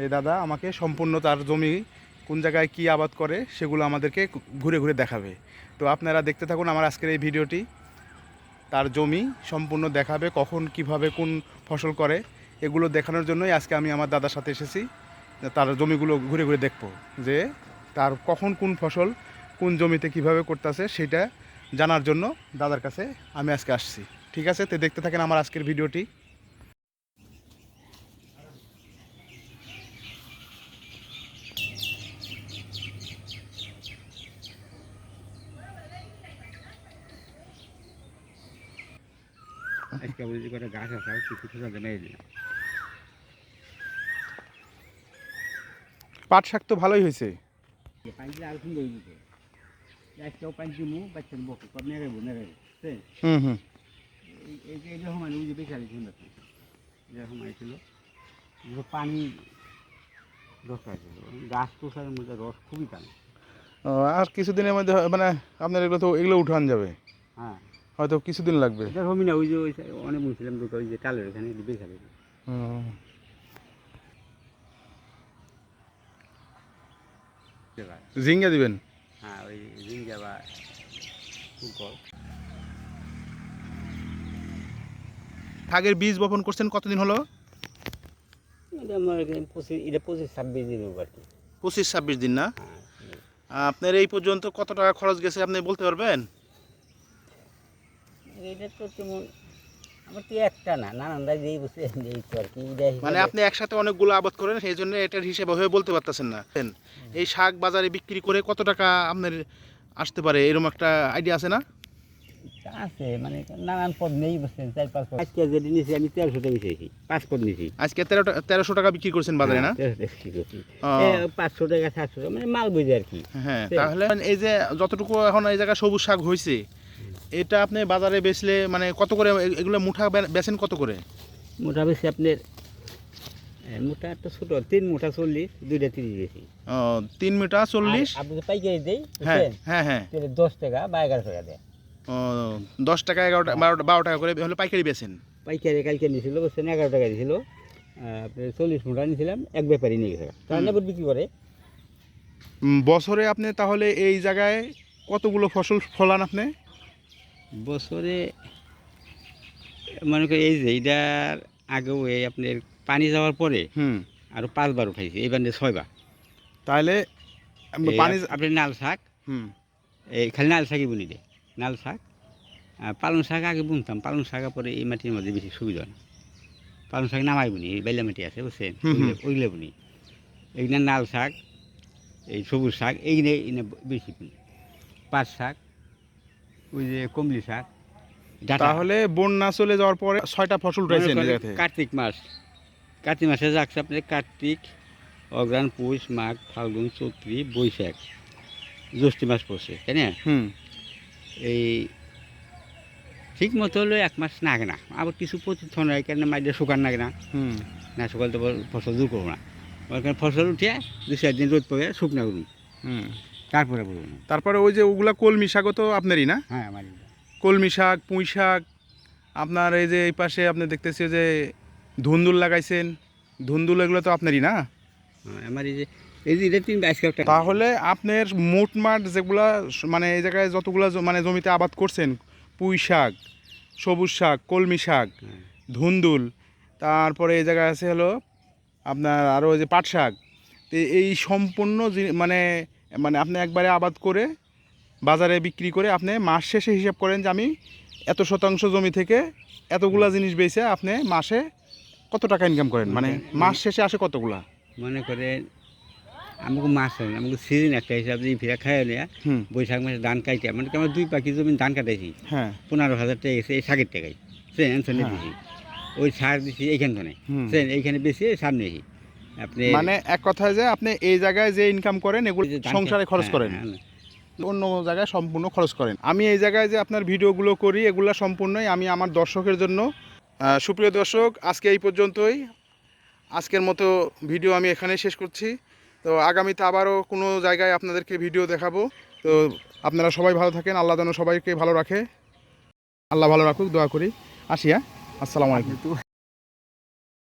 এই দাদা আমাকে সম্পূর্ণ তার জমি কোন জায়গায় কি আবাদ করে সেগুলো আমাদেরকে ঘুরে ঘুরে দেখাবে। তো আপনারা দেখতে থাকুন আমার আজকের এই ভিডিওটি। তার জমি সম্পূর্ণ দেখাবে, কখন, কীভাবে, কোন ফসল করে, এগুলো দেখানোর জন্যই আজকে আমি আমার দাদার সাথে এসেছি। তার জমিগুলো ঘুরে ঘুরে দেখব যে তার কখন কোন ফসল কোন জমিতে কীভাবে করতেছে সেটা জানার জন্য দাদার কাছে আমি আজকে আসছি। ঠিক আছে? তো দেখতে থাকেন আমার আজকের ভিডিওটি। আজকে গাছ আছে কিছু কিছু পাট শাক তো ভালোই হয়েছে। দিতে? আজকেও পানি দিমু বাচ্চার বকে কর নেড়াবো নেড়াবো হুম হুম। এই এই যে এরকম ওই বেকারি সুন্দর এরকম ছিল পানি দরকার ছিল গাছ পোষার মধ্যে রস খুবই টানে আর কিছুদিনের মধ্যে মানে আপনার এগুলো তো এগুলো উঠান যাবে। হ্যাঁ। হয়তো কিছুদিন লাগবে। হবি না ওই যে ওই অনেক বলছিলাম দুটো ওই যে টালের এখানে হুম। জায়গায় ঝিঙ্গা দিবেন? হ্যাঁ ওই জিঞ্জা বা শাকের বীজ বপন করছেন কতদিন হলো? এটা আমার পঁচিশ এটা পঁচিশ ছাব্বিশ দিন আর কি। পঁচিশ ছাব্বিশ দিন না? হ্যাঁ। আপনার এই পর্যন্ত কত টাকা খরচ গেছে আপনি বলতে পারবেন? এটা তো তেমন আমার তো একটা না নানানটা যেই বসে এই তো আর কি মানে আপনি একসাথে অনেকগুলো আবাদ করেন সেই জন্য এটার হিসেবে হয়ে বলতে পারতেছেন না। এই শাক বাজারে বিক্রি করে কত টাকা আপনার আসতে পারে এরকম একটা আইডিয়া আছে না? আছে মানে নানান পদ নেই বসছেন চার পাঁচ পদ। আজকে যেটা নিয়েছি আমি তেরোশো টাকা পাঁচ পদ নিয়েছি আজকে তেরো তেরোশো টাকা বিক্রি করছেন বাজারে না? হ্যাঁ, 1300 টাকা বিক্রি করছি। পাঁচশো টাকা সাতশো মানে মাল বুঝে আর কি। হ্যাঁ তাহলে এই যে যতটুকু এখন এই জায়গায় সবুজ শাক হয়েছে এটা আপনি বাজারে বেচলে মানে কত করে এগুলো মুঠা বেচেন কত করে? মোটা বেশি আপনার মোটা একটা ছোটো তিন মোটা চল্লিশ দুইটা তিরিশ বেশি। ও, তিন মিটা চল্লিশ? আপনি পাইকারি দেই হ্যাঁ হ্যাঁ হ্যাঁ। দশ টাকা বা এগারো টাকা দেয় ও দশ টাকা এগারো টাকা বারো বারো টাকা করে হলে পাইকারি বেচেন। পাইকারি কালকে নিয়েছিল বলছেন এগারো টাকা দিয়েছিল আপনার চল্লিশ মোটা নিয়েছিলাম এক ব্যাপারই নিয়ে গেছে। তার বিক্রি করে। বছরে আপনি তাহলে এই জায়গায় কতগুলো ফসল ফলান আপনি? বছরে মনে করি এই যে এইটার আগেও এই আপনার পানি যাওয়ার পরে হুম। আরও পাঁচবার উঠাইছি এইবার নিয়ে ছয়বার। তাহলে পানি আপ- আপনার নাল শাক হুম। এই খালি নাল শাকই বুনি দে নাল শাক। পালং শাক আগে বুনতাম পালং শাক পরে এই মাটির মধ্যে বেশি সুবিধা না। পালং শাক নামাই বুনি এই বেলা মাটি আছে বুঝছেন। ওইগুলো- বুনি। এইগুলো নাল শাক এই সবুজ শাক এইগুলো বেশি বুনি। পাট শাক ওই যে কমলি শাক। তাহলে বন্যা চলে যাওয়ার পরে ছয়টা ফসল জায়গাতে কার্তিক মাস। কার্তিক মাসে যাচ্ছে আপনার কার্তিক অগ্রাণ পৌষ মাঘ ফাল্গুন চৈত্রী বৈশাখ জ্যৈষ্ঠী মাস পড়ছে তাই না? হুম। এই ঠিক মতো হলো এক মাস নাগে না। আবার কিছু প্রতিক্ষণ হয় কেন মাইলে শুকান লাগে না। হুম। না শুকাল তো ফসল দূর করব না। ফসল উঠে দু চার দিন রোদ পড়ে শুকনা করুন হুম। তারপরে না। তারপরে ওই যে ওগুলা কলমি শাকও তো আপনারই না? হ্যাঁ আমার কলমি শাক পুঁই শাক আপনার এই যে এই পাশে আপনি দেখতেছি যে ধুন্দুল লাগাইছেন ধুন্দুল এগুলো তো আপনারই না? হ্যাঁ, আমার এই যে এই যে তিন তাহলে আপনার মোটমাট যেগুলা মানে এই জায়গায় যতগুলো মানে জমিতে আবাদ করছেন পুঁই শাক সবুজ শাক কলমি শাক হ্যাঁ। ধুন্দুল তারপরে এই জায়গায় আছে হলো আপনার আরও যে পাট শাক। এই সম্পূর্ণ মানে মানে আপনি একবারে আবাদ করে বাজারে বিক্রি করে আপনি মাস শেষে হিসাব করেন যে আমি এত শতাংশ জমি থেকে এতগুলা জিনিস বেচে আপনি মাসে কত টাকা ইনকাম করেন? মানে মাস শেষে আসে কতগুলা? মনে করেন আমাকে মাছ হয় আমাকে সিজন একটা হিসাব দিয়ে ফিরা খাই নেয়া বৈশাখ মাসে ধান কাইতে মানে কি আমরা দুই পাখি জমি ধান কাটাইছি। হ্যাঁ। পনেরো হাজার টাকা গেছে এই শাকের টাকায়। সেন সেনে হ্যাঁ। দিছি। ওই সার দিছি এইখান থেকে। সেন এইখানে বেশি সামনে এসি আপনি মানে এক কথায় যে আপনি এই জায়গায় যে ইনকাম করেন এগুলো সংসারে খরচ হ্যাঁ, করেন। হ্যাঁ, অন্য জায়গায় সম্পূর্ণ খরচ করেন। আমি এই জায়গায় যে আপনার ভিডিওগুলো করি এগুলো সম্পূর্ণই আমি আমার দর্শকের জন্য। সুপ্রিয় দর্শক আজকে এই পর্যন্তই। আজকের মতো ভিডিও আমি এখানেই শেষ করছি। তো আগামীতে আবারও কোনো জায়গায় আপনাদেরকে ভিডিও দেখাবো। তো আপনারা সবাই ভালো থাকেন আল্লাহ যেন সবাইকে ভালো রাখে। আল্লাহ ভালো রাখুক দোয়া করি। আসিয়া হ্যাঁ? আসসালামু আলাইকুম।